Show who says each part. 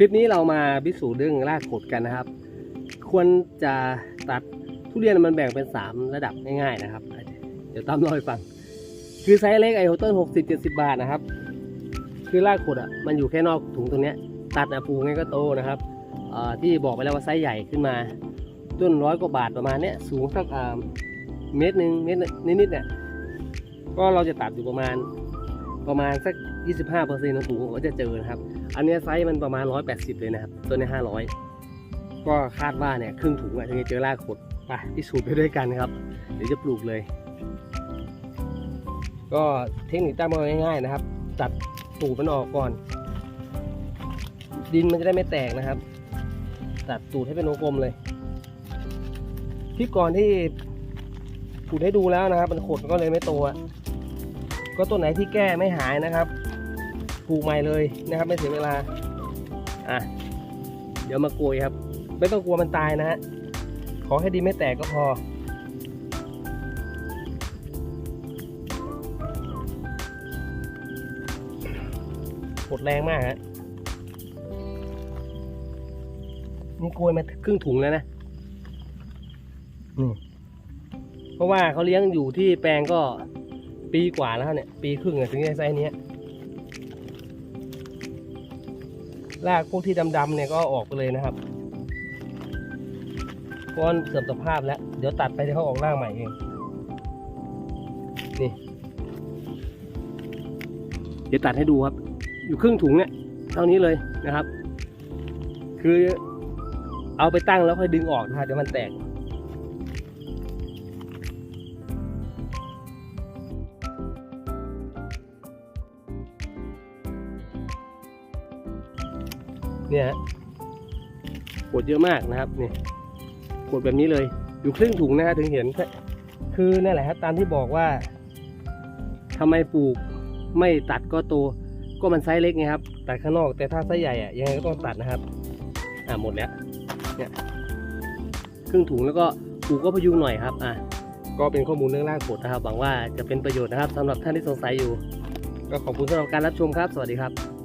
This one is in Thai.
Speaker 1: คลิปนี้เรามาพิสูจน์เรื่องรากขดกันนะครับ ควรจะตัดทุเรียนมันแบ่งเป็น 3 ระดับง่ายๆนะครับ เดี๋ยวตามเล่าให้ฟัง คือไซส์เล็กไอโอต้นหกสิบเจ็ดสิบาทนะครับ คือรากขดอะมันอยู่แค่นอกถุงตรงเนี้ย ตัดอะปลูกไงก็โตนะครับที่บอกไปแล้วว่าไซส์ใหญ่ขึ้นมา ต้นร้อยกว่าบาทประมาณเนี้ยสูงสักเมตรหนึ่งเมตรนิดๆเนี่ยก็เราจะตัดอยู่ประมาณประมาณสัก 25เปอร์เซ็นต์ของถุงก็จะเจอนะครับ อันนี้ไซส์มันประมาณ 180 เลยนะครับ ตัวนี้ 500 ก็คาดว่าเนี่ยครึ่งถุงอะถึงจะเจอรากขดไปพิสูจน์ไปด้วยกันครับ เดี๋ยวจะปลูกเลย ก็เทคนิคตั้งมาง่าย ๆ นะครับ ตัดตูดมันออกก่อน ดินมันจะได้ไม่แตกนะครับ ตัดตูดให้เป็นวงกลมเลยคลิปก่อนที่ขูดให้ดูแล้วนะครับ มันขดก็เลยไม่โตก็ต้นไหนที่แก้ไม่หายนะครับ ปลูกใหม่เลยนะครับ ไม่เสียเวลาอะเดี๋ยวมาโกยครับ ไม่ต้องกลัวมันตายนะฮะขอให้ดินไม่แตกก็พอกดแรงมากฮะนี่กล้วยมาครึ่งถุงแล้วนะนี่เพราะว่าเขาเลี้ยงอยู่ที่แปลงก็ปีกว่าแล้วเนี่ย ปีครึ่งถึงได้ไซส์นี้ รากพวกที่ดำๆเนี่ยก็ออกไปเลยนะครับเพราะว่าเสื่อมสภาพแล้ว เดี๋ยวตัดไปเดี๋ยวเขาออกรากใหม่เองนี่เดี๋ยวตัดให้ดูครับ อยู่ครึ่งถุงเนี่ยเท่านี้เลยนะครับ คือเอาไปตั้งแล้วค่อยดึงออกนะครับเดี๋ยวมันแตก เนี่ยขวดเยอะมากนะครับเนี่ยขวดแบบนี้เลยอยู่ครึ่งถุงนะฮะถึงเห็น คือนั่นแหละครับตามที่บอกว่าทำไมปลูกไม่ตัดก็โต ก็มันไซส์เล็กไงครับตัดข้างนอกแต่ถ้าไซส์ใหญ่อะยังไงก็ต้องตัดนะครับ อ่าหมดแล้วเนี่ยครึ่งถุงแล้วก็ปลูกก็พยุงหน่อยครับอะก็เป็นข้อมูลเรื่องรากขดนะครับหวังว่าจะเป็นประโยชน์นะครับสำหรับท่านที่สงสัยอยู่ ก็ขอบคุณสำหรับการรับชมครับ สวัสดีครับ